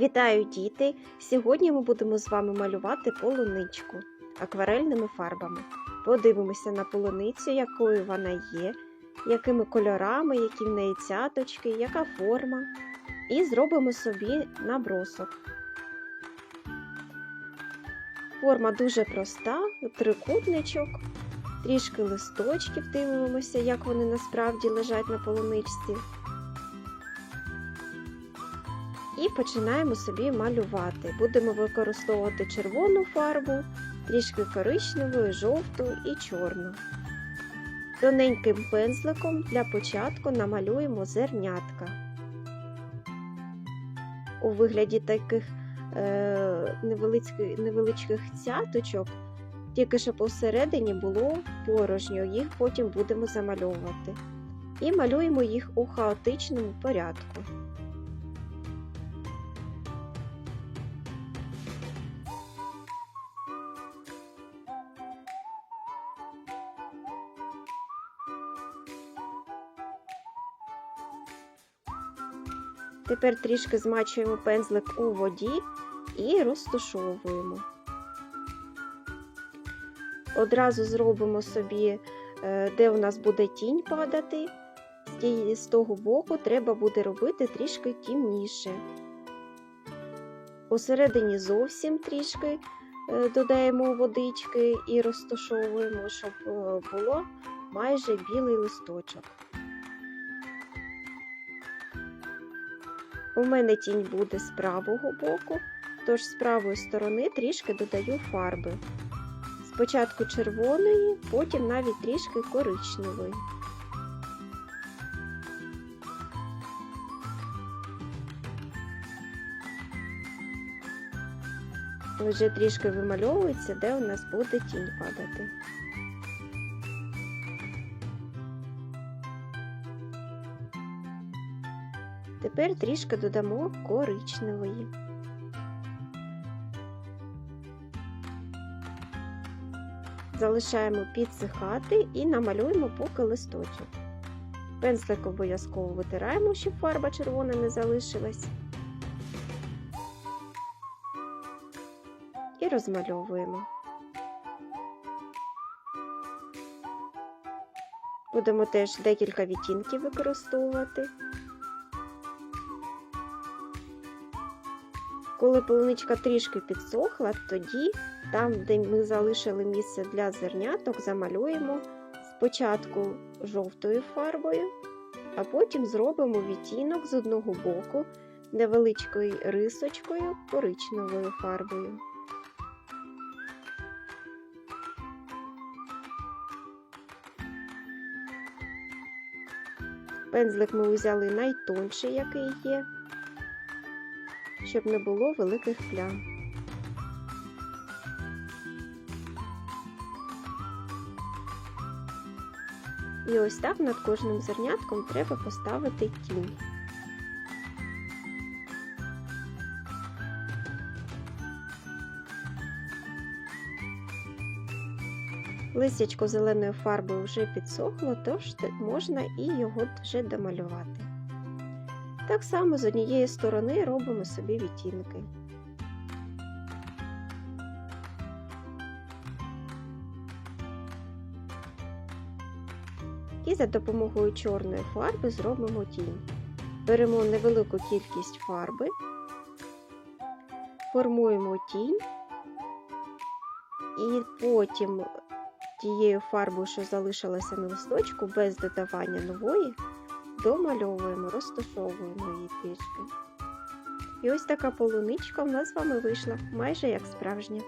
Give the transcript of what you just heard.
Вітаю, діти! Сьогодні ми будемо з вами малювати полуничку акварельними фарбами. Подивимося на полуницю, якою вона є, якими кольорами, які в неї цяточки, яка форма. І зробимо собі набросок. Форма дуже проста, трикутничок, трішки листочків дивимося, як вони насправді лежать на полуничці. І починаємо собі малювати. Будемо використовувати червону фарбу, трішки коричневу, жовту і чорну. Тоненьким пензликом для початку намалюємо зернятка. У вигляді таких е, невеличких, невеличких цяточок, тільки що посередині було порожньо, їх потім будемо замальовувати. І малюємо їх у хаотичному порядку. Тепер трішки змачуємо пензлик у воді і розтушовуємо. Одразу зробимо собі, е, де у нас буде тінь падати. З того боку треба буде робити трішки тімніше. Посередині зовсім трішки е, додаємо водички і розташовуємо, щоб е, було майже білий листочок. У мене тінь буде з правого боку, тож з правої сторони трішки додаю фарби. Спочатку червоної, потім навіть трішки коричневої. Вже трішки вимальовується, де у нас буде тінь падати. Тепер трішки додамо коричневої. Залишаємо підсихати і намалюємо поки листочок. Пензлик обов'язково витираємо, щоб фарба червона не залишилась. І розмальовуємо. Будемо теж декілька відтінків використовувати. Коли полуничка трішки підсохла, тоді там, де ми залишили місце для зерняток, замалюємо спочатку жовтою фарбою, а потім зробимо відтінок з одного боку невеличкою рисочкою коричневою фарбою. Пензлик ми взяли найтонший, який є щоб не було великих плям. І ось так над кожним зернятком треба поставити тінь. Листячко зеленою фарбою вже підсохло, тож можна і його вже домалювати. Так само з однієї сторони робимо собі відтінки. І за допомогою чорної фарби зробимо тінь. Беремо невелику кількість фарби, формуємо тінь, і потім тією фарбою, що залишилася на листочку, без додавання нової, домальовуємо, розташовуємо її трішки. І ось така полуничка в нас з вами вийшла, майже як справжня.